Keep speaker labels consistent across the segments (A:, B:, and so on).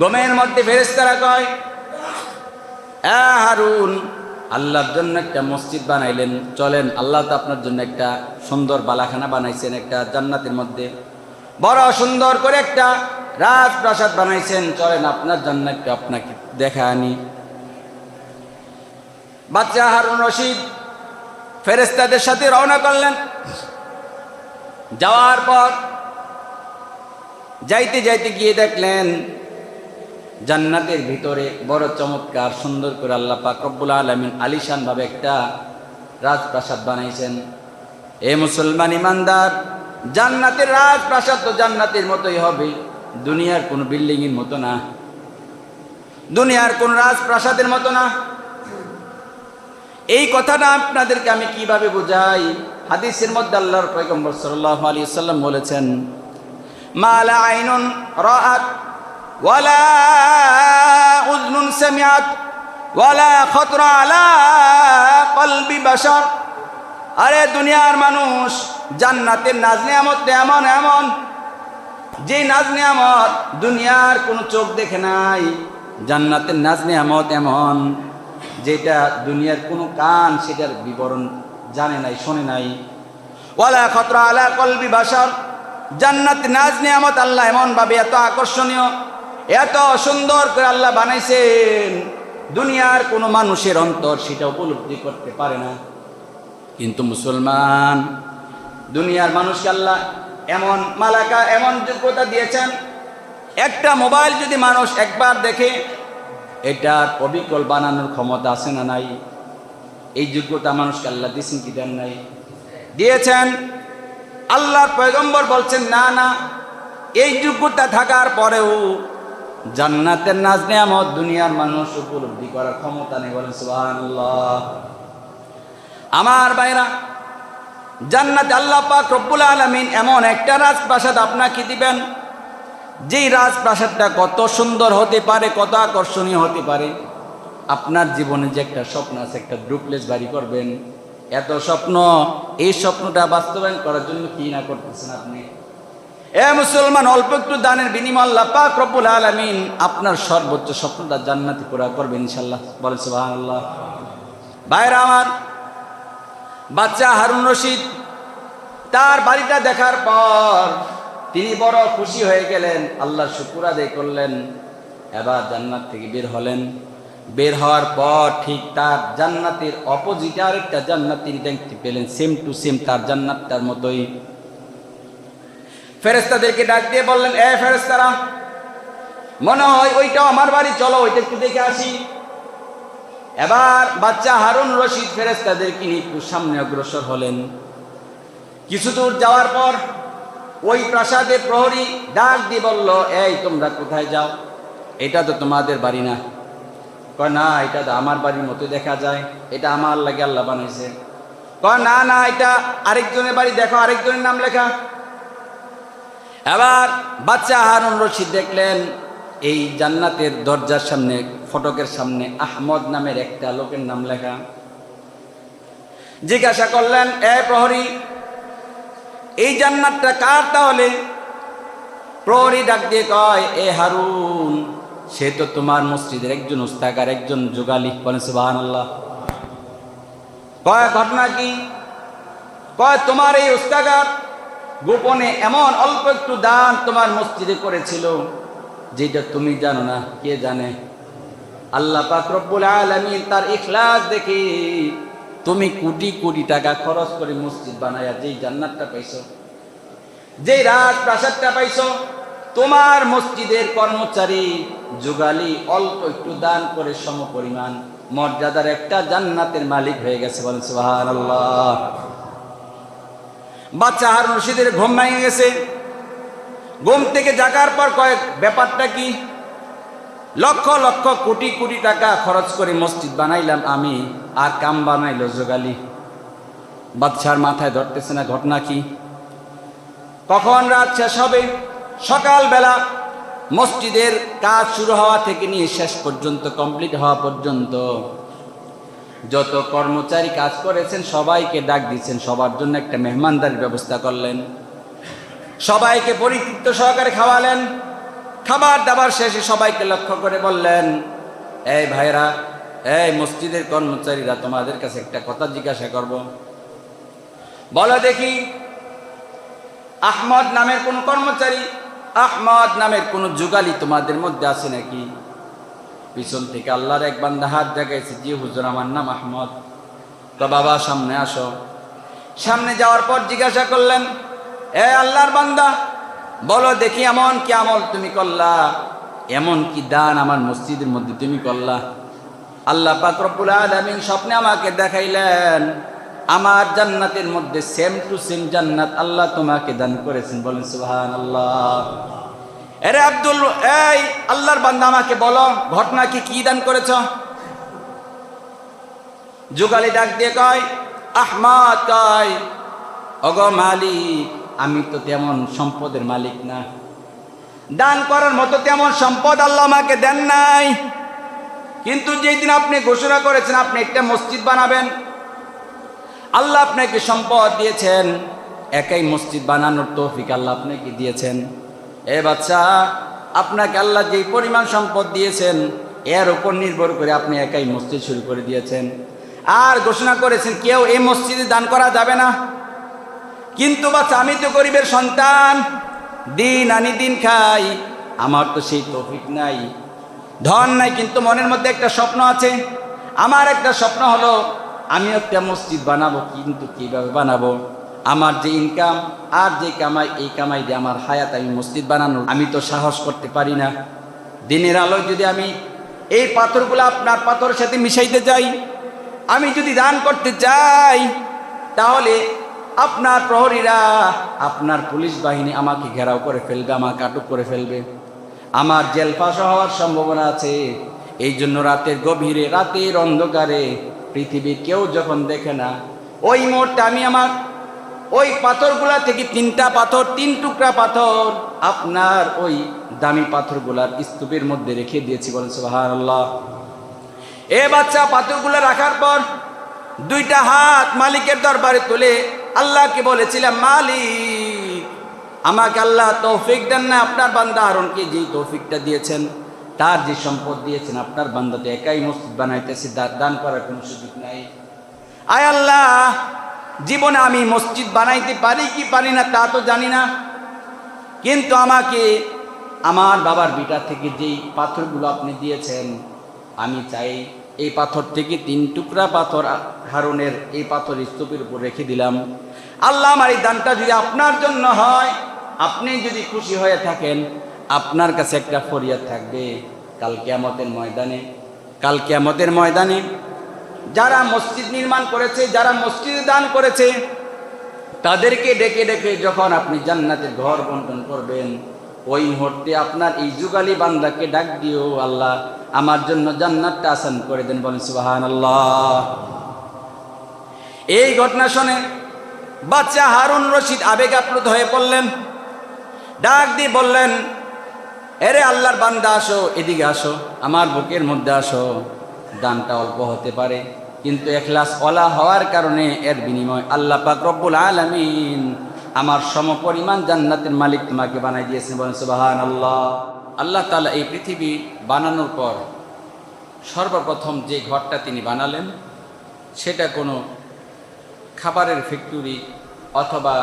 A: গমের মধ্যে ফেরেস্তারা কয় হারুন, আল্লাহর জন্য একটা মসজিদ বানাইলেন। চলেন, আল্লাহ তো আপনার জন্য একটা সুন্দর বালাখানা বানাইছেন, একটা জান্নাতের মধ্যে। বড় সুন্দর করে একটা রাজপ্রাসাদ বানাইছেন। চলেন, আপনার জন্য একটা আপনাকে দেখা আনি। বাচ্চা হারুন রশিদ ফেরেস্তাদের সাথে রওনা করলেন। যাওয়ার পর যাইতে যাইতে গিয়ে দেখলেন জান্নাতের ভিতরে বড় চমৎকার, সুন্দর করে আল্লাহ পাক রব্বুল আলমিন আলিশান ভাবে একটা রাজপ্রাসাদ বানাইছেন। এ মুসলমান ইমানদার, জান্নাতের রাজপ্রাসাদ তো জান্নাতের মতোই হবে, দুনিয়ার কোনো বিল্ডিং এর মতো না। দুনিয়ার কোন রাজপ্রাসাদের মতো না। এই কথাটা আপনাদেরকে আমি কীভাবে বুঝাই? হাদিসের মধ্যে আল্লাহর পয়গম্বর আলাইহি সাল্লাম বলেছেন, মালা আইনুন রাআত ওয়ালা উযনুন সামিআত, ওয়ালা খাতরা আলা কলবি বাশার। আরে দুনিয়ার মানুষ, জান্নাতের নাজ নিয়ামত এমন এমন। যে নাজ নিয়ামত দুনিয়ার কোনো চোখ দেখে নাই, জান্নাতের নাজ নিয়ামত এমন। যেটা দুনিয়ার কোনো কান সেটার বিবরণ জানে নাই, শোনে নাই। ওয়ালা খতরা আলা কলবি বাসার জান্নাত নাজ নিয়ামত আল্লাহ এমন ভাবে এত আকর্ষণীয়। এত সুন্দর করে আল্লাহ বানাইছেন। দুনিয়ার কোনো মানুষের অন্তর সেটা উপলব্ধি করতে পারে না। কিন্তু মুসলমান, দুনিয়ার মানুষকে আল্লাহ এমন মালাকা, এমন যোগ্যতা দিয়েছেন, একটা মোবাইল যদি মানুষ একবার দেখে, এটার অবিকল বানানোর ক্ষমতা আছে না নাই? এই যোগ্যতা মানুষকে আল্লাহ দিয়েছেন কি দেন নাই? দিয়েছেন। আল্লাহর পয়গম্বর বলছেন, না না, এই যোগ্যতা থাকার পরেও জান্নাতের নাজ নেয়ামত দুনিয়ার মানুষ উপলব্ধি করার ক্ষমতা নেই, বলেন সুবহানাল্লাহ। আমার বাইরা জান্নাত আল্লাহ পাক রব্বুল আলামিন এমন একটা রাজপ্রাসাদ আপনাকে দিবেন, যেই রাজপ্রাসাদটা কত সুন্দর হতে পারে, কত আকর্ষণীয় হতে পারে। আপনার জীবনে যে একটা স্বপ্ন আছে, একটা ডুপ্লেস বাড়ি করবেন। এত স্বপ্ন, এই স্বপ্নটা বাস্তবায়ন করার জন্য কি না করতেছেন আপনি? এ মুসলমান, অল্প একটু দানের বিনিময় আল্লাহ পাক রব্বুল আলামিন আপনার সর্বোচ্চ স্বপ্নটা জান্নাতি পুরা করবে ইনশাল্লাহ বলেন সুবহানাল্লাহ। ভাইরা আমার, বাচ্চা হারুন রশিদ, তার বাড়িটা দেখার পর তিনি বড় খুশি হয়ে গেলেন, আল্লাহ শুকুর আদায় করলেন, এবার জান্নাত থেকে বের হলেন। বের হওয়ার পর ঠিক তার জান্নাতের অপোজিটে আরেকটা জান্নাত তিনি দেখতে পেলেন সেম টু সেম তার জান্নাতটার মতোই। ফেরেস্তাদেরকে ডাক দিয়ে বললেন, এ ফেরেস্তারা মনে হয় ওইটাও আমার বাড়ি। চলো ওইটা একটু দেখে আসি। এবার বাচ্চা হারুন রশিদ ফেরেস্তাদেরকে নিয়ে একটু সামনে অগ্রসর হলেন। কিছু দূর যাওয়ার পর ওই প্রাসাদের প্রহরী ডাক দিয়ে বলল, এই, তোমরা কোথায় যাও? এটা তো তোমাদের বাড়ি না। কয়, না, এটা তো আমার বাড়ির মতো দেখা যায়। এটা আমার লাগে আল্লাহ বানাইছে। কয়, না না, এটা আরেকজনের বাড়ি। দেখো, আরেকজনের নাম লেখা। এবার বাচ্চা হারুন রশিদ দেখলেন, এই জান্নাতের দরজার সামনে, ফটকের সামনে আহমদ নামের একটা লোকের নাম লেখা। জিজ্ঞাসা করলেন, এ প্রহরী, এই জান্নাতটা কার তাহলে? প্রহরী ডাক দিয়ে কয়, এ হারুন, সে তো তোমার মসজিদের একজন উস্তাকার একজন যোগালি বলে সুবাহান আল্লাহ কয়, ঘটনা কি? কয়, তোমার এই উস্তাকার গোপনে এমন অল্প একটু দান তোমার মসজিদে করেছিল, যেটা তুমি জানো না, কে জানে? আল্লাহ পাক আলামিন তার ইখলাস দেখে তুমি কোটি কোটি টাকা খরচ করে মসজিদ বানায়া যেই জান্নাতটা পাইছো, যেই রাজ প্রাসাদটা পাইছো, তোমার মসজিদের কর্মচারী যুগালি অল্প একটু দান করে সম পরিমাণ মর্যাদার একটা জান্নাতের মালিক হয়ে গেছে বলেন সুবহানাল্লাহ। বাচ্চা হারুন রশিদের ঘুম ভেঙে গেছে। ঘুম থেকে জাগার পর কয়েক, ব্যাপারটা কি? লক্ষ লক্ষ কোটি কোটি টাকা খরচ করে মসজিদ বানাইলাম আমি, আর কাম বানাইলো যোগালি বাচ্চার মাথায় ধরতেছে না ঘটনা কি? কখন রাত শেষ হবে? সকালবেলা মসজিদের কাজ শুরু হওয়া থেকে নিয়ে শেষ পর্যন্ত, কমপ্লিট হওয়া পর্যন্ত। যত কর্মচারী কাজ করেছেন, সবাইকে ডাক দিচ্ছেন সবার জন্য একটা মেহমানদারির ব্যবস্থা করলেন। সবাইকে পরিতৃপ্ত সহকারে খাওয়ালেন। খাবার দাবার শেষে সবাইকে লক্ষ্য করে বললেন, এই ভাইরা এই মসজিদের কর্মচারীরা তোমাদের কাছে একটা কথা জিজ্ঞাসা করব। বলো দেখি, আহমদ নামের কোন কর্মচারী, আহমদ নামের কোন যুগালি তোমাদের মধ্যে আছে নাকি? পিছন থেকে আল্লাহর এক বান্দা হাত দেখাইছে জি হুজুর, আমার নাম আহমদ। তো বাবা, সামনে আসো। সামনে যাওয়ার পর জিজ্ঞাসা করলেন, এ আল্লাহর বান্দা, বলো দেখি এমন কি আমল তুমি করলা? এমন কি দান আমার মসজিদের মধ্যে তুমি করলা? আল্লাহ পাক রব্বুল আলামিন স্বপ্নে আমাকে দেখাইলেন, আমার জান্নাতের মধ্যে সেম টু সেম জান্নাত আল্লাহ তোমাকে দান করেছেন। বলেন, সুবহানাল্লাহ। এরে আব্দুল, এই আল্লাহর বান্দা আমাকে বলো, ঘটনা কি কি দান করেছ? যুগালি ডাক দিয়ে কয়, আহমদ কয় অগ মালিক, আমি তো তেমন সম্পদের মালিক না। দান করার মতো তেমন সম্পদ আল্লাহ আমাকে দেন নাই। কিন্তু যেই দিন আপনি ঘোষণা করেছেন, আপনি একটা মসজিদ বানাবেন। আল্লাহ আপনাকে সম্পদ দিয়েছেন, একাই মসজিদ বানানোর তৌফিক আল্লাহ আপনাকে দিয়েছেন। এ বাচ্চা, আপনাকে আল্লাহ যেই পরিমাণ সম্পদ দিয়েছেন, এর উপর নির্ভর করে আপনি একাই মসজিদ শুরু করে দিয়েছেন। আর ঘোষণা করেছেন, কেউ এই মসজিদে দান করা যাবে না। কিন্তু বাচ্চা, আমি তো গরিবের সন্তান, দিন আনি দিন খাই, আমার তো সেই তৌফিক নাই। ধন নাই, কিন্তু মনের মধ্যে একটা স্বপ্ন আছে। আমার একটা স্বপ্ন হলো আমিও একটা মসজিদ বানাবো, কিন্তু কীভাবে বানাবো? আমার যে ইনকাম আর যে কামাই, এই কামাই দিয়ে আমার হায়াত আমি মসজিদ বানানো আমি তো সাহস করতে পারি না। দিনের আলোয় যদি আমি এই পাথরগুলো আপনার পাথরের সাথে মিশাইতে যাই, আমি যদি দান করতে চাই তাহলে আপনার প্রহরীরা, আপনার পুলিশ বাহিনী আমাকে ঘেরাও করে ফেলবে আমাকে আটক করে ফেলবে। আমার জেল ফাঁসা হওয়ার সম্ভাবনা আছে। এই জন্য রাতের গভীরে, রাতের অন্ধকারে পৃথিবীর কেউ যখন দেখে না, ওই মুহূর্তে আমি আমার ওই পাথরগুলা থেকে তিনটা পাথর, তিন টুকরা পাথর আপনার ওই দামি পাথরগুলার স্তূপের মধ্যে রেখে দিয়েছি বলেন সুবহানাল্লাহ। এ বাচ্চা পাথরগুলো রাখার পর দুইটা হাত মালিকের দরবারে তুলে আল্লাহকে বলেছিলাম, মালিক, আমাকে আল্লাহ তৌফিক দেন না, আপনার বান্দা আরনকে যে তৌফিকটা দিয়েছেন, তার যে সম্পদ দিয়েছেন, আপনার বান্দাতে একাই মসজিদ বানাইতেছে, দান করার কোনো সুযোগ নাই। আয় আল্লাহ জীবনে আমি মসজিদ বানাইতে পারি কি পারি না তা তো জানি না। কিন্তু আমাকে আমার বাবার বিটা থেকে যেই পাথরগুলো আপনি দিয়েছেন, আমি চাই এই পাথর থেকে তিন টুকরা পাথর হারুনের এই পাথর স্তূপের উপর রেখে দিলাম। আল্লাহ আমার এই দানটা যদি আপনার জন্য হয়, আপনি যদি খুশি হয়ে থাকেন, আপনার কাছে একটা ফরিয়াদ থাকবে। কাল কেয়ামতের ময়দানে, কাল কেয়ামতের ময়দানে যারা মসজিদ নির্মাণ করেছে, যারা মসজিদ দান করেছে, তাদেরকে ডেকে ডেকে যখন আপনি জান্নাতের ঘর বন্টন করবেন, ওই মুহূর্তে আপনার এই যুগালি বান্দাকে ডাক দিও আল্লাহ আমার জন্য জান্নাতটা আসান করে দেন। বলেন সুবাহান আল্লাহ এই ঘটনা শুনে বাচ্চা হারুন রশিদ আবেগ আপ্লুত হয়ে পড়লেন। ডাক দিয়ে বললেন, এরে আল্লাহর বান্দা আসো, এদিকে আসো, আমার বুকের মধ্যে আসো, দানটা অল্প হতে পারে। কিন্তু এখলাস অলা হওয়ার কারণে এর বিনিময় আল্লাহ পাক রব্বুল আলামিন আমার সমপরিমাণ জান্নাতের মালিক তোমাকে বানাই দিয়েছেন। বলেন সুবাহান আল্লাহ আল্লাহ তাআলা এই পৃথিবী বানানোর পর সর্বপ্রথম যে ঘরটা তিনি বানালেন, সেটা কোনো খাবারের ফ্যাক্টরি অথবা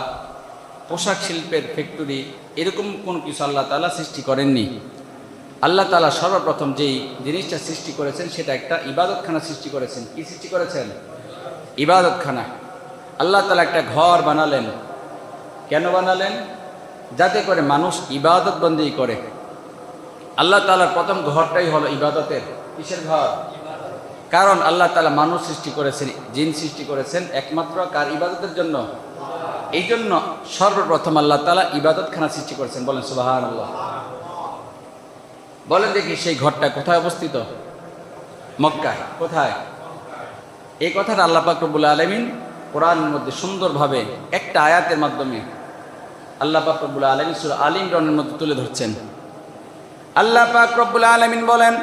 A: পোশাক শিল্পের ফ্যাক্টরি এরকম কোনো কিছু আল্লাহ তালা সৃষ্টি করেননি। আল্লাহ তালা সর্বপ্রথম যেই জিনিসটা সৃষ্টি করেছেন, সেটা একটা ইবাদতখানা সৃষ্টি করেছেন। কি সৃষ্টি করেছেন? ইবাদতখানা। আল্লাহ তালা একটা ঘর বানালেন। কেন বানালেন? যাতে করে মানুষ ইবাদত বন্দি করে। আল্লাহ তালার প্রথম ঘরটাই হলো ইবাদতের। কিসের ঘর? কারণ আল্লাহ তালা মানুষ সৃষ্টি করেছেন, জিন সৃষ্টি করেছেন একমাত্র কার ইবাদতের জন্য? এই জন্য সর্বপ্রথম আল্লাহ তালা ইবাদতখানা সৃষ্টি করেছেন। বলেন সুবাহান আল্লাহ বলেন দেখি সেই ঘরটা কোথায় অবস্থিত মক্কায় কোথায় এই কথাটা আল্লাহ পাকরবুল আলমিন কোরআনের মধ্যে সুন্দরভাবে একটা আয়াতের মাধ্যমে আল্লাহ পাকরবুল আলমিন সুর আলিম রনের মধ্যে তুলে ধরছেন আল্লাহ পাক রব্বুল আলমিন বলেন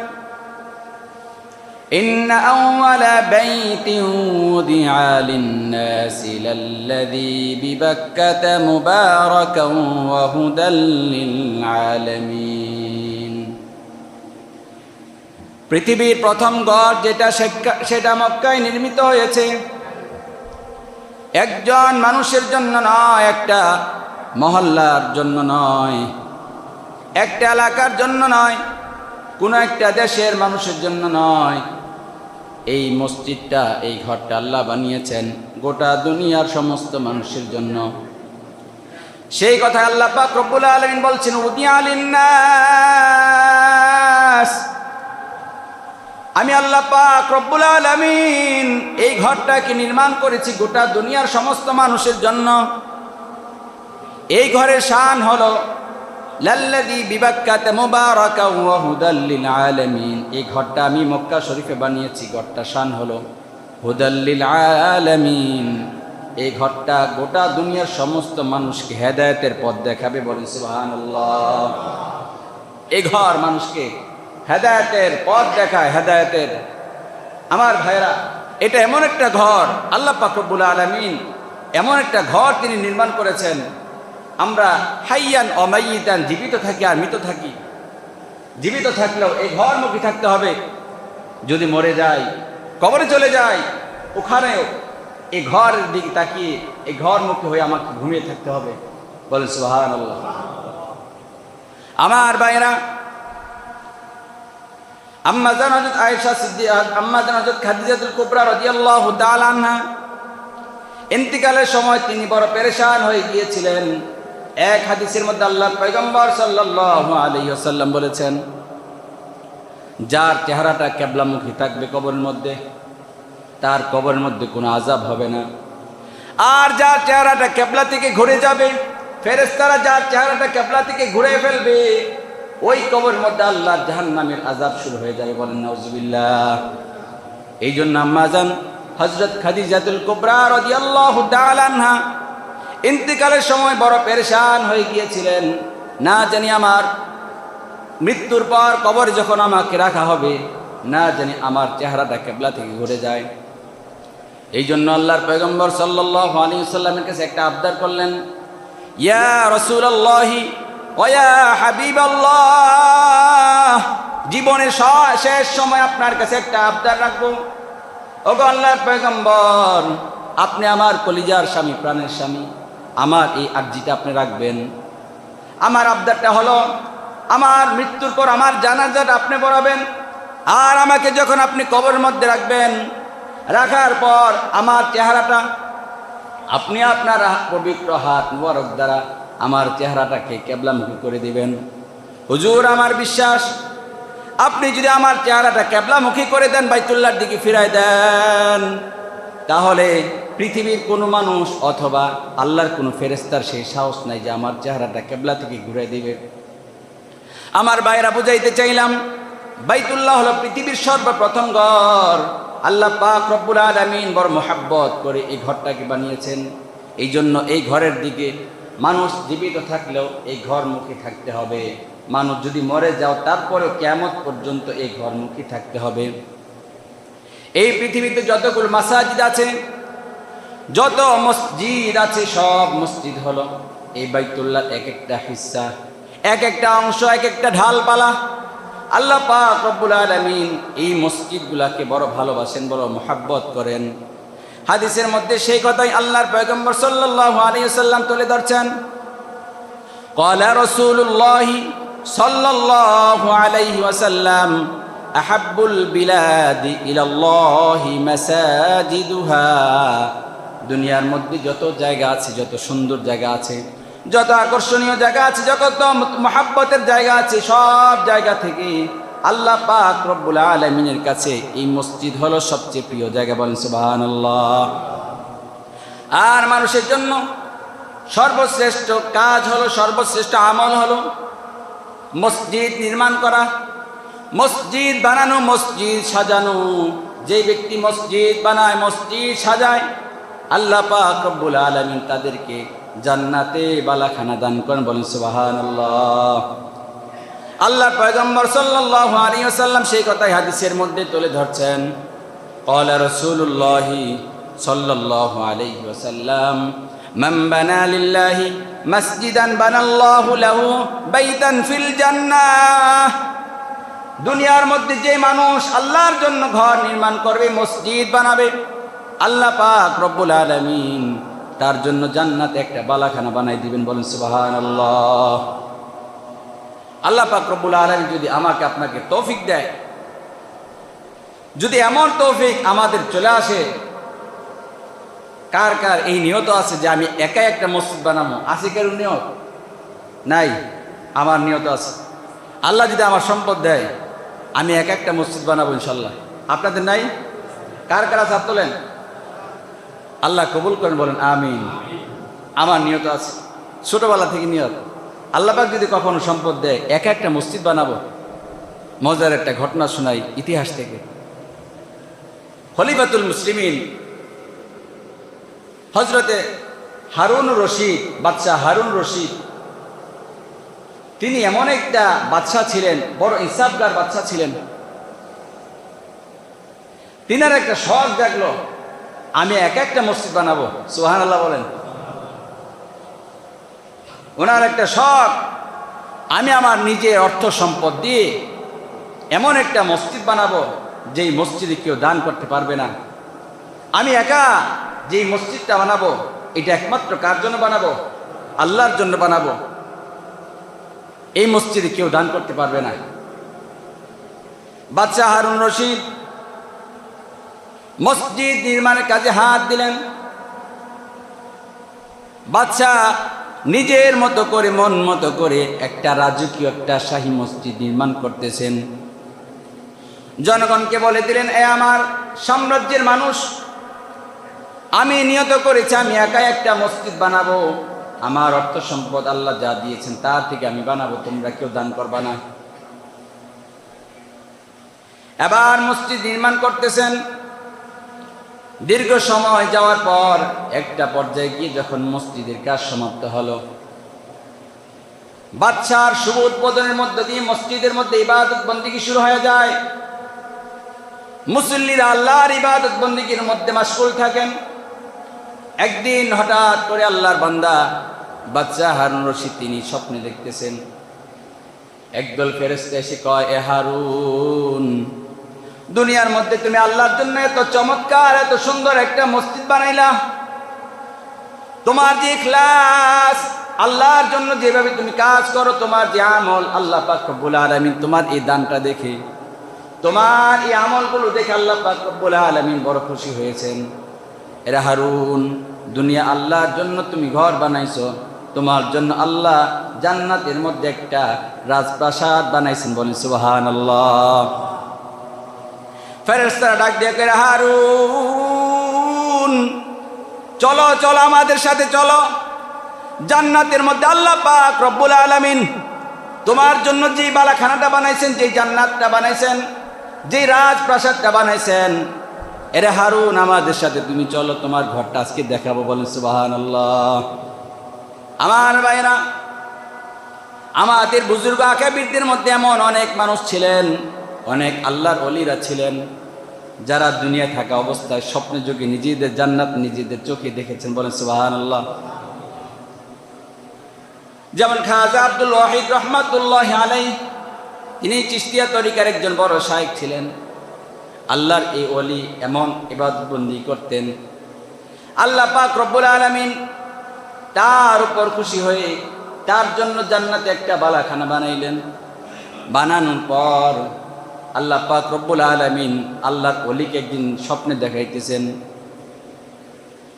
A: إن أول بيت وضع للناس للذي ببكة مباركا وهدى للعالمين পৃথিবীর প্রথম ঘর যেটা সেটা মক্কায় নির্মিত হয়েছে। একজন মানুষের জন্য নয়, একটা মহল্লার জন্য নয়, একটা এলাকার জন্য নয়, কোনো একটা দেশের মানুষের জন্য নয়। এই মসজিদটা, এই ঘরটা আল্লাহ বানিয়েছেন গোটা দুনিয়ার সমস্ত মানুষের জন্য। সেই কথা আল্লাহ পাক রব্বুল আলামিন বলছেন, উদিয়া লিন্নাস। আমি আল্লাহ পাক রব্বুল আলামিন এই ঘরটাকে নির্মাণ করেছি গোটা দুনিয়ার সমস্ত মানুষের জন্য। এই ঘরের শান হলো, লাল্লাযী বিবাক্কাতে মুবারাকা ওয়া হুদাল লিল আলামিন। এই ঘরটা আমি মক্কা শরীফে বানিয়েছি, ঘরটা শান হলো, হুদাল লিল আলামিন। এই ঘরটা গোটা দুনিয়ার সমস্ত মানুষকে হেদায়েতের পথ দেখাবে বলেন সুবহানাল্লাহ। এই ঘর মানুষকে হেদায়েতের পথ দেখায়, হেদায়তের। আমার ভাইরা এটা এমন একটা ঘর, আল্লাহ পাকরবুল আলমিন এমন একটা ঘর তিনি নির্মাণ করেছেন। আমরা হাইয়ান অমাইয়ান জীবিত থাকি আর মৃত থাকি। জীবিত থাকলেও এই ঘরমুখী থাকতে হবে। যদি মরে যাই, কবরে চলে যাই, ওখানেও এই ঘরের দিকে তাকিয়ে এই ঘরমুখী হয়ে আমাকে ঘুমিয়ে থাকতে হবে। বলেন সুহান আল্লাহ আমার ভাইরা আম্মা জান হযরত আয়েশা সিদ্দিকা, আম্মা জান হযরত খাদিজাতুল কুবরা রাদিয়াল্লাহু তাআলা আনহা। ইন্তিকালের সময় তিনি বড় পেরেশান হয়ে গিয়েছিলেন। এক হাদিসের মধ্যে আল্লাহর পয়গম্বর সাল্লাল্লাহু আলাইহি ওয়াসাল্লাম বলেছেন, যার চেহারাটা কেবলামুখী থাকবে কবরের মধ্যে, তার কবরের মধ্যে কোনো আজাব হবে না। আর যার চেহারাটা কেবলা থেকে ঘুরে যাবে, ফেরেশতারা যার চেহারাটা কেবলা থেকে ঘুরে ফেলবে ওই কবরের মধ্যে আল্লাহর জাহান্নামের আজাব শুরু হয়ে যাবে বলেন, নাউজুবিল্লাহ। এই জন্য আম্মাজান হজরত খাদিজাতুল কুবরা তাআলা আনহা ইন্তিকালের সময় বড় পেরেশান হয়ে গিয়েছিলেন। না জানি আমার মৃত্যুর পর কবর যখন আমাকে রাখা হবে, না জানি আমার চেহারাটা কেবলা থেকে ঘুরে যায়। এই জন্য আল্লাহর পয়গম্বর সাল্লাল্লাহু আলাইহি সাল্লামের কাছে একটা আবদার করলেন, ইয়া রাসূলুল্লাহি জীবনের শেষ সময় আপনার কাছে একটা আবদার রাখব। ওগো আল্লাহর পয়গম্বর, আপনি আমার কলিজার স্বামী, প্রাণের স্বামী, আমার এই আর্জিটা আপনি রাখবেন। আমার আবদারটা হলো, আমার মৃত্যুর পর আমার জানাজাটা আপনি পড়াবেন। আর আমাকে যখন আপনি কবরের মধ্যে রাখবেন, রাখার পর আমার চেহারাটা, আপনি আপনার পবিত্র হাত মুবারক দ্বারা আমার চেহারাটাকে কেবলামুখী করে দিবেন। হুজুর, আমার বিশ্বাস, আপনি যদি আমার চেহারাটা কেবলামুখী করে দেন বাইতুল্লার দিকে ফিরাই দেন, তাহলে পৃথিবীর কোনো মানুষ অথবা আল্লাহর কোনো ফেরেস্তার সেই সাহস নাই যে আমার চেহারাটা কেবলা থেকে ঘুরে দিবে। আমার বাইরা বুঝাইতে চাইলাম, বাইতুল্লাহ হলো পৃথিবীর সর্বপ্রথম ঘর। আল্লাহ পাক রব্বুল আলামিন বড় মোহাব্বত করে এই ঘরটাকে বানিয়েছেন। এই জন্য এই ঘরের দিকে মানুষ জীবিত থাকলেও এই ঘরমুখী থাকতে হবে। মানুষ যদি মরে যাও, তারপরেও কেমত পর্যন্ত এই ঘরমুখী থাকতে হবে। এই পৃথিবীতে যতগুলো মাসাজিদ আছে, যত মসজিদ আছে, সব মসজিদ হলো এই বাইতুল্লাহ এক একটা হিস্সা, এক একটা অংশ, এক একটা ঢালপালা। আল্লাহ পাক রব্বুল আলামিন এই মসজিদগুলাকে বড় ভালোবাসেন, বড় মোহাব্বত করেন। হাদিসের মধ্যে সেই কথাই আল্লাহর পয়গম্বর সাল্লাল্লাহু আলাইহি তুলে ধরছেন। ক্বালা রাসূলুল্লাহ সাল্লাল্লাহু আলাইহি ওয়াসাল্লাম, আহাব্বুল বিলাদি ইলাল্লাহি মাসাজিদুহা। দুনিয়ার মধ্যে যত জায়গা আছে, যত সুন্দর জায়গা আছে, যত আকর্ষণীয় জায়গা আছে, যত মহাব্বতের জায়গা আছে, সব জায়গা থেকে আল্লাহ পাক রব্বুল আলমিনের কাছে এই মসজিদ হলো সবচেয়ে প্রিয় জায়গা বলেন সুবহানাল্লাহ। আর মানুষের জন্য সর্বশ্রেষ্ঠ কাজ হলো, সর্বশ্রেষ্ঠ আমল হলো মসজিদ নির্মাণ করা, মসজিদ বানানো, মসজিদ সাজানো। যে ব্যক্তি মসজিদ বানায়, মসজিদ সাজায়, আল্লাহ পাক রব্বুল আলামিন তাদেরকে জান্নাতে বালাখানা দান করেন বলেন সুবহানাল্লাহ। আল্লাহ পয়গম্বর সাল্লাল্লাহু আলাইহি ওয়াসাল্লাম সেই কথাই হাদিসের মধ্যে তুলে ধরছেন قال رسول الله صلى الله عليه وسلم من بنى لله مسجدا بنى الله له بيتا في الجنة দুনিয়ার মধ্যে যে মানুষ আল্লাহর জন্য ঘর নির্মাণ করবে মসজিদ বানাবে আল্লাহ পাক রব্বুল আলামিন তার জন্য জান্নাতে একটা বালাখানা বানাই দিবেন বলেন সুবাহান আল্লাহ আল্লাহ পাক রব্বুল আলামিন যদি আমাকে আপনাকে তৌফিক দেয়, যদি এমন তৌফিক আমাদের চলে আসে, কার কার এই নিয়ত আছে যে আমি একাই একটা মসজিদ বানাবো? আছে কেউ নিয়ত নাই, আমার নিয়ত আছে। আল্লাহ যদি আমার সম্পদ দেয়, আমি এক একটা মসজিদ বানাবো ইনশাল্লাহ আপনাদের নাই? কার কার আছে তোলেন? আল্লাহ কবুল করেন, বলেন, আমিন। আমার নিয়ত আছে। ছোটবেলা থেকে নিয়ত আল্লাহ পাক যদি কখনো সম্পদ দেয়, এক একটা মসজিদ বানাবো। মজার একটা ঘটনা শোনাই ইতিহাস থেকে। খলিফাতুল মুসলিমিন হজরতে হারুন রশিদ বাচ্চা হারুন রশিদ, তিনি এমন একটা বাচ্চা ছিলেন, বড় ইসাবগার বাচ্চা ছিলেন। তিনার একটা শখ দেখল আমি এক একটা মসজিদ বানাবো। সুহান আল্লাহ বলেন। ওনার একটা শখ। আমি আমার নিজের অর্থ সম্পদ দিয়ে এমন একটা মসজিদ বানাবো, যেই মসজিদে কেউ দান করতে পারবে না। আমি একা যেই মসজিদটা বানাবো, এটা একমাত্র কার জন্য বানাবো? আল্লাহর জন্য বানাবো। এই মসজিদে কেউ দান করতে পারবে না। বাচ্চা হারুন রশিদ মসজিদ নির্মাণের কাজে হাত দিলেন। বাচ্চা নিজের মতো করে, মন মতো করে একটা রাজকীয়, একটা শাহী মসজিদ নির্মাণ করতেছেন। জনগণকে বলে দিলেন, এ আমার সাম্রাজ্যের মানুষ, আমি নিয়ত করেছি, আমি একাই একটা মসজিদ বানাবো। আমার অর্থ সম্পদ আল্লাহ যা দিয়েছেন, তার থেকে আমি বানাবো, তোমরা কেউ দান করবা না। এবার মসজিদ নির্মাণ করতেছেন। দীর্ঘ সময় যাওয়ার পর একটা পর্যায়ে গিয়ে যখন মসজিদের কাজ সমাপ্ত হলো বাচ্চার শুভ উদ্বোধনের মধ্য দিয়ে মসজিদের মধ্যে ইবাদত বন্দিগি শুরু হয়ে যায়। মুসল্লিরা আল্লাহর ইবাদত বন্দিগির মধ্যে মাসকুল থাকেন। একদিন হঠাৎ করে আল্লাহর বান্দা বাচ্চা হারুন রশিদ তিনি স্বপ্নে দেখতেছেন, একদল ফেরেস্তা এসে কয়, এ হারুন দুনিয়ার মধ্যে তুমি আল্লাহর জন্য এত চমৎকার, এত সুন্দর একটা মসজিদ বানাইলা। তোমার যে ক্লাস আল্লাহর জন্য যেভাবে তুমি কাজ করো, তোমার যে আমল, আল্লাহ পাক আলামিন তোমার এই দানটা দেখে, তোমার এই আমলগুলো দেখে আল্লাহ পাক আলামিন বড় খুশি হয়েছেন। এরা হারুন, দুনিয়া আল্লাহর জন্য তুমি ঘর বানাইছো, তোমার জন্য আল্লাহ জান্নাতের মধ্যে একটা রাজপ্রাসাদ বানাইছেন বলেন, সুবহানাল্লাহ। ফেরেস্তারা ডাক দিয়ে করে হারুন, চলো চলো আমাদের সাথে চলো। জান্নাতের মধ্যে আল্লাহ পাক রব্বুল আলামিন তোমার জন্য যে বালাখানাটা বানাইছেন, যে জান্নাতটা বানাইছেন, যে রাজপ্রাসাদটা বানাইছেন, এরে হারুন, আমাদের সাথে তুমি চলো, তোমার ঘরটা আজকে দেখাবো, বলেন সুবাহান আল্লাহ আমার ভাইরা আমাদের বুজুর্গ আকাবিরদের মধ্যে এমন অনেক মানুষ ছিলেন অনেক আল্লাহর অলিরা ছিলেন, যারা দুনিয়া থাকা অবস্থায় স্বপ্নে যোগে নিজেদের জান্নাত নিজেদের চোখে দেখেছেন বলেন সুবাহান আল্লাহ যেমন খাজা আব্দুল ওয়াহিদ রহমাতুল্লাহ আলাই তিনি চিস্তিয়া তরিকার একজন বড় শাহেক ছিলেন। আল্লাহর এই অলি এমন ইবাদতবন্দি করতেন। আল্লাহ পাক রব্বুল আলমিন তার উপর খুশি হয়ে তার জন্য জান্নাতে একটা বালাখানা বানাইলেন। বানানোর পর আল্লাহ পাক রব্বুল আলমিন আল্লাহর অলিকে একদিন স্বপ্নে দেখাইতেছেন।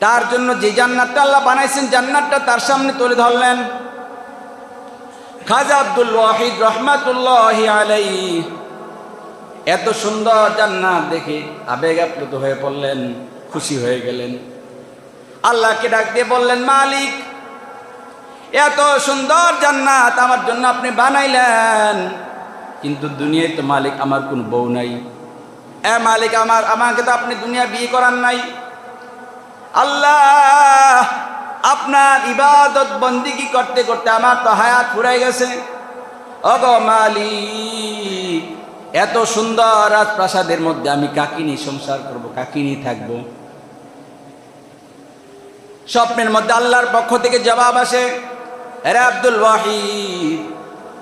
A: তার জন্য যে জান্নাতটা আল্লাহ বানাইছেন, জান্নাতটা তার সামনে তুলে ধরলেন। খাজা আব্দুল ওয়াহিদ রহমাতুল্লাহ আলাই এত সুন্দর জান্নাত দেখে আবেগ আপ্লুত হয়ে পড়লেন, খুশি হয়ে গেলেন। আল্লাহকে ডাক দিয়ে বললেন, মালিক, এত সুন্দর জান্নাত আমার জন্য আপনি বানাইলেন। কিন্তু দুনিয়ায় তো মালিক আমার কোনো বউ নাই। এ মালিক আমার, আমাকে তো আপনি দুনিয়া বিয়ে করার নাই। আল্লাহ, আপনার ইবাদত বন্দিগি করতে করতে আমার তো হায়াত ফুরাই গেছে। অগ মালিক, এত সুন্দর রাজপ্রাসাদের মধ্যে আমি কাকিনি সংসার করব কাকিনি থাকব? স্বপ্নের মধ্যে আল্লাহর পক্ষ থেকে জবাব আসে, এরে আব্দুল ওয়াহিদ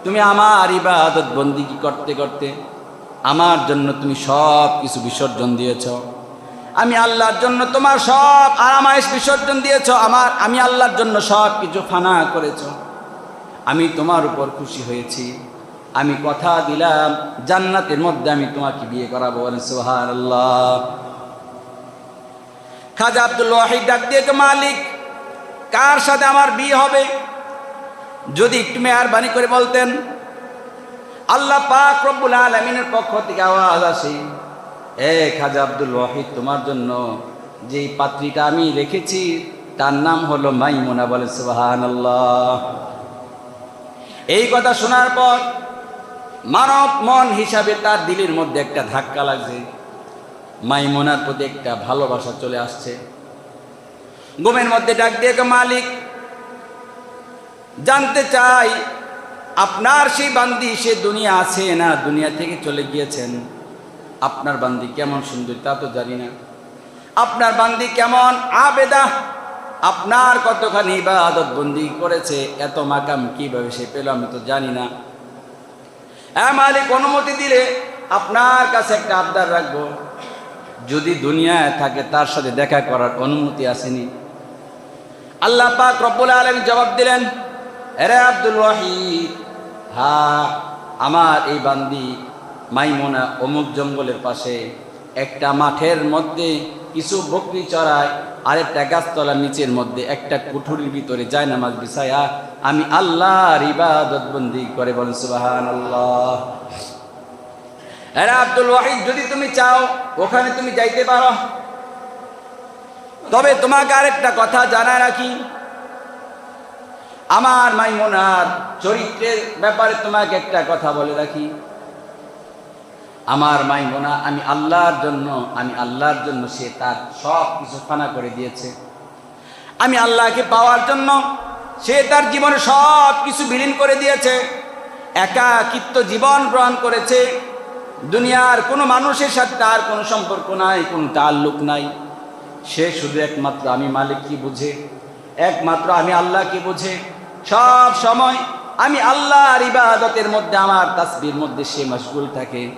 A: তুমি আমার ইবাদত বন্দিগি করতে করতে? আমার জন্য তুমি সব কিছু বিসর্জন দিয়েছ। আমি আল্লাহর জন্য তোমার সব আরামায়েশ বিসর্জন দিয়েছ। আমার, আমি আল্লাহর জন্য সব কিছু ফানা করেছ। আমি তোমার উপর খুশি হয়েছি। আমি কথা দিলাম, জান্নাতের মধ্যে আমি তোমাকে বিয়ে করাবো সোহান আল্লাহ খাজা আব্দুল ওয়াহিদ ডাক দিয়ে মালিক, কার সাথে আমার বিয়ে হবে? যদি একটু মেহরবানি করে বলতেন, আল্লাহ পাক রব্বুল আলমিনের পক্ষ থেকে আওয়াজ আসে, এ খাজা আব্দুল ওয়াহিদ, তোমার জন্য যে পাত্রীটা আমি রেখেছি, তার নাম হলো মাইমুনা। বলে সুবাহান এই কথা শোনার পর মানব মন হিসাবে তার দিলের মধ্যে একটা ধাক্কা লাগছে। মাইমুনার প্রতি একটা ভালোবাসা চলে আসছে। ঘুমের মধ্যে ডাক দিয়ে মালিক জানতে চাই, আপনার সেই বান্দি, সে দুনিয়া আছে না? দুনিয়া থেকে চলে গিয়েছেন। আপনার বান্দি কেমন সুন্দর তা তো জানি না। আপনার বান্দি কেমন আবেদা? আপনার কতখানি ইবাদত বন্দি করেছে? এত মাকাম কীভাবে সে পেল আমি তো জানি না। হ্যাঁ মালিক, অনুমতি দিলে আপনার কাছে একটা আবদার রাখব। যদি দুনিয়ায় থাকে, তার সাথে দেখা করার অনুমতি আসেনি। আল্লাহ পাক রব্বুল আলম জবাব দিলেন এরে আব্দুল ওয়াহিদ, হা, আমার এই বান্দি মাইমোনা অমুক জঙ্গলের পাশে। একটা মাঠের মধ্যে কিছু বকরি চড়ায়, আরেকটা গাছতলার নিচের মধ্যে, একটা কুঠুরির ভিতরে যায় নামাজ বিছায়া আমি আল্লাহর ইবাদত বন্দি করে বলেন সুবাহান আল্লাহ আরে আব্দুল ওয়াহিদ, যদি তুমি চাও, ওখানে তুমি যাইতে পারো। তবে তোমাকে আরেকটা কথা জানা রাখি আমার মাইমোনার চরিত্রের ব্যাপারে তোমাকে একটা কথা বলে রাখি। আমার মাইমোনা, আমি আল্লাহর জন্য, আমি আল্লাহর জন্য সে তার সব কিছু ফানা করে দিয়েছে। আমি আল্লাহকে পাওয়ার জন্য সে তার জীবনে সব কিছু বিলীন করে দিয়েছে। একাকিত্ব জীবন গ্রহণ করেছে। দুনিয়ার কোনো মানুষের সাথে তার কোনো সম্পর্ক নাই, কোনো তাল্লুক নাই। সে শুধু একমাত্র আমি মালিক কি বুঝে, একমাত্র আমি আল্লাহ কি বুঝে। সব সময় আমি আল্লাহর ইবাদতের মধ্যে, আমার তাসবির মধ্যে সে মশগুল থাকে।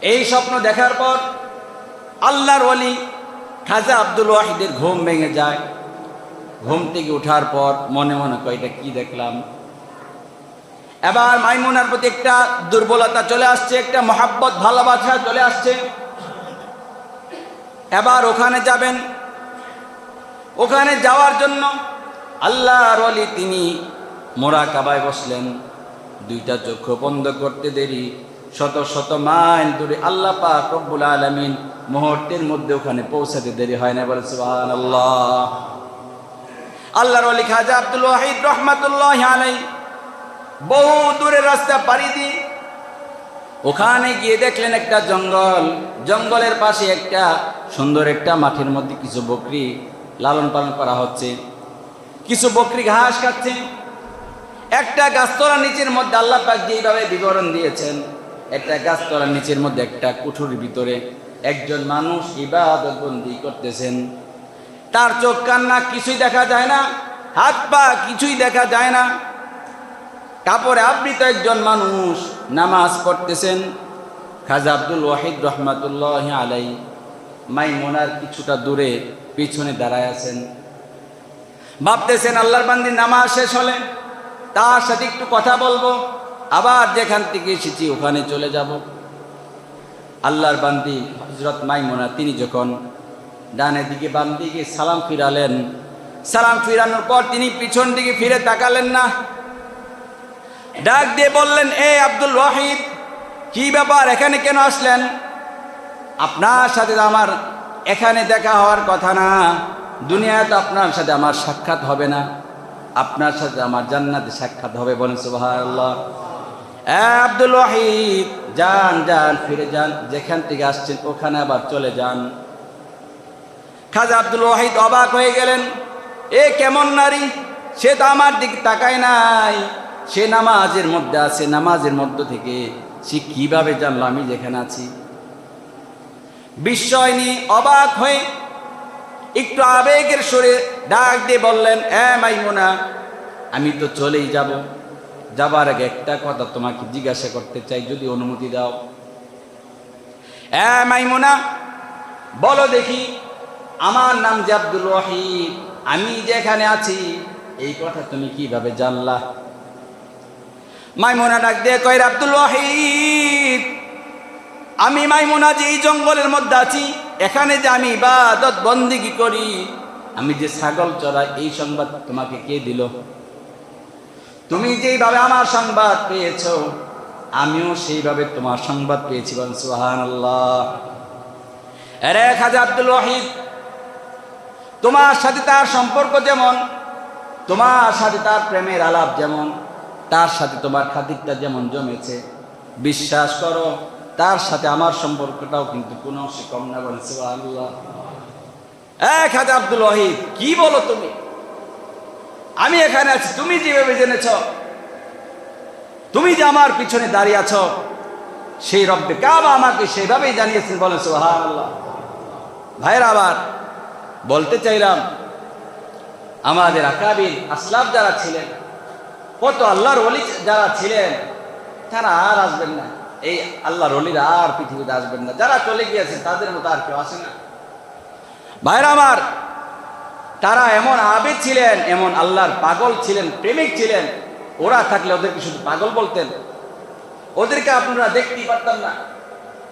A: এই স্বপ্ন দেখার পর আল্লাহর অলি খাজা আব্দুল ওয়াহিদের ঘুম ভেঙে যায়। ঘুম থেকে ওঠার পর মনে মনে কয়টা কি দেখলাম? এবার মাইমুনার প্রতি একটা দুর্বলতা চলে আসছে, একটা মহাব্বত, ভালোবাসা চলে আসছে। এবার ওখানে যাবেন। ওখানে যাওয়ার জন্য আল্লাহর অলি তিনি মোরা কাবায় বসলেন। দুইটা চক্ষু বন্ধ করতে দেরি, শত শত মাইল দূরে আল্লাহ পাক রব্বুল আলমিন মুহূর্তের মধ্যে ওখানে পৌঁছাতে দেরি হয় না, বলে সুবহান আল্লাহ আল্লাহর অলি খাজা আব্দুল ওয়াহিদ রহমাতুল্লাহ আলাই বহু দূরের রাস্তা পাড়ি দিয়ে ওখানে গিয়ে দেখলেন একটা জঙ্গল। জঙ্গলের পাশে একটা সুন্দর একটা মাঠের মধ্যে কিছু বকরি লালন পালন করা হচ্ছে। কিছু বকরি ঘাস খাচ্ছে একটা গাছতলার নিচের মধ্যে আল্লাহ পাক যেইভাবে বিবরণ দিয়েছেন, একটা গাছতলার নিচের মধ্যে একটা কুঠুর ভিতরে একজন মানুষ ইবাদত বন্দি করতেছেন। তার চোখ কান্না কিছুই দেখা যায় না, হাত পা কিছুই দেখা যায় না। কাপড়ে আবৃত একজন মানুষ নামাজ পড়তেছেন। খাজা আব্দুল ওয়াহিদ রহমাতুল্লাহ আলাই মাইমোনার কিছুটা দূরে পিছনে দাঁড়ায় আছেন। ভাবতেছেন আল্লাহর বান্দির নামাজ শেষ হলে, তার সাথে একটু কথা বলব, আবার যেখান থেকে এসেছি ওখানে চলে যাব। আল্লাহর বান্দি হজরত মাইমোনা, তিনি যখন ডানের দিকে বাম দিকে সালাম ফিরালেন, সালাম ফিরানোর পর তিনি পিছন দিকে ফিরে তাকালেন না। ডাক দিয়ে বললেন, এ আব্দুল ওয়াহিদ, কি ব্যাপার, এখানে কেন আসলেন? আপনার সাথে আমার এখানে দেখা হওয়ার কথা না। দুনিয়ায় তো আপনার সাথে আমার সাক্ষাৎ হবে না। আপনার সাথে আমার জান্নাতে সাক্ষাৎ হবে বলেন সুবহানাল্লাহ। আব্দুল ওয়াহিদ, যান যান, ফিরে যান। যেখান থেকে আসছেন ওখানে আবার চলে যান। খাজা আব্দুল ওয়াহিদ অবাক হয়ে গেলেন, এ কেমন নারী? সে তো আমার দিকে তাকায় নাই। সে নামাজের মধ্যে আছে, নামাজের মধ্য থেকে সে কীভাবে জানলো আমি যেখানে আছি? বিস্ময় নিয়ে অবাক হয়ে একটু আবেগের সরে ডাক দিয়ে বললেন, এ মাইমোনা, আমি তো চলেই যাব। যাবার আগে একটা কথা তোমাকে জিজ্ঞাসা করতে চাই, যদি অনুমতি দাও। এ মাইমুনা, বলো দেখি, আমার নাম যে আব্দুল ওয়াহিদ আমি যেখানে আছি, এই কথা তুমি কীভাবে জানলা? মাইমুনা ডাক দিয়ে কয় আব্দুল ওয়াহিদ আমি মাইমুনা যে এই জঙ্গলের মধ্যে আছি এখানে যে আমি ইবাদত বন্দিগি করি, আমি যে ছাগল চড়াই এই সংবাদ তোমাকে কে দিল? তুমি যেইভাবে আমার সংবাদ পেয়েছ, আমিও সেইভাবে তোমার সংবাদ পেয়েছি বল সুহান আরে খাজা আব্দুল ওয়াহিদ, তোমার সাথে তার সম্পর্ক যেমন, তোমার সাথে তার প্রেমের আলাপ যেমন, তার সাথে তোমার খাতিরটা যেমন জমেছে। বিশ্বাস করো তার সাথে আমার সম্পর্কটাও কিন্তু কোনো অংশে কম না বলে আল্লাহ এক হাজার আব্দুল ওয়াহিদ, কি বলো তুমি? আমি এখানে আছি, তুমি যেভাবে জেনেছ, তুমি যে আমার পিছনে দাঁড়িয়ে আছো, সেই রব্বে কাবা আমাকে সেইভাবেই জানিয়েছেন বলেন সোহান আল্লাহ ভাইরা, আবার বলতে চাইলাম, আমাদের আকাবির আসলাফ যারা ছিলেন, কত আল্লাহর অলি যারা ছিলেন, তারা আর আসবেন না। এই আল্লাহ রলির আর পৃথিবীতে আসবেন না। যারা চলে গিয়েছেন, তাদের মতো আর কেউ আসে না। ভাইরা আমার, তারা এমন আবেদ ছিলেন, এমন আল্লাহর পাগল ছিলেন, প্রেমিক ছিলেন। ওরা থাকলে ওদেরকে শুধু পাগল বলতেন। ওদেরকে আপনারা দেখতেই পারতাম না।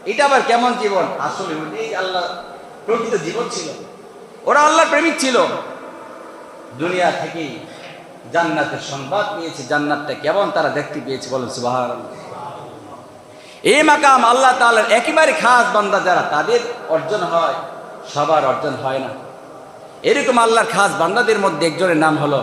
A: এটা আবার কেমন জীবন? আসলে এই আল্লাহ প্রকৃত জীবন ছিল। ওরা আল্লাহর প্রেমিক ছিল। দুনিয়া থেকেই জান্নাতের সংবাদ নিয়েছে। জান্নাতটা কেমন তারা দেখতে পেয়েছে বলেন সুবাহ এই মাকাম আল্লাহ তালার একেবারে খাস বান্দা যারা, তাদের অর্জন হয়, সবার অর্জন হয় না। এরকম আল্লাহর খাস বান্দাদের মধ্যে একজনের নাম হলো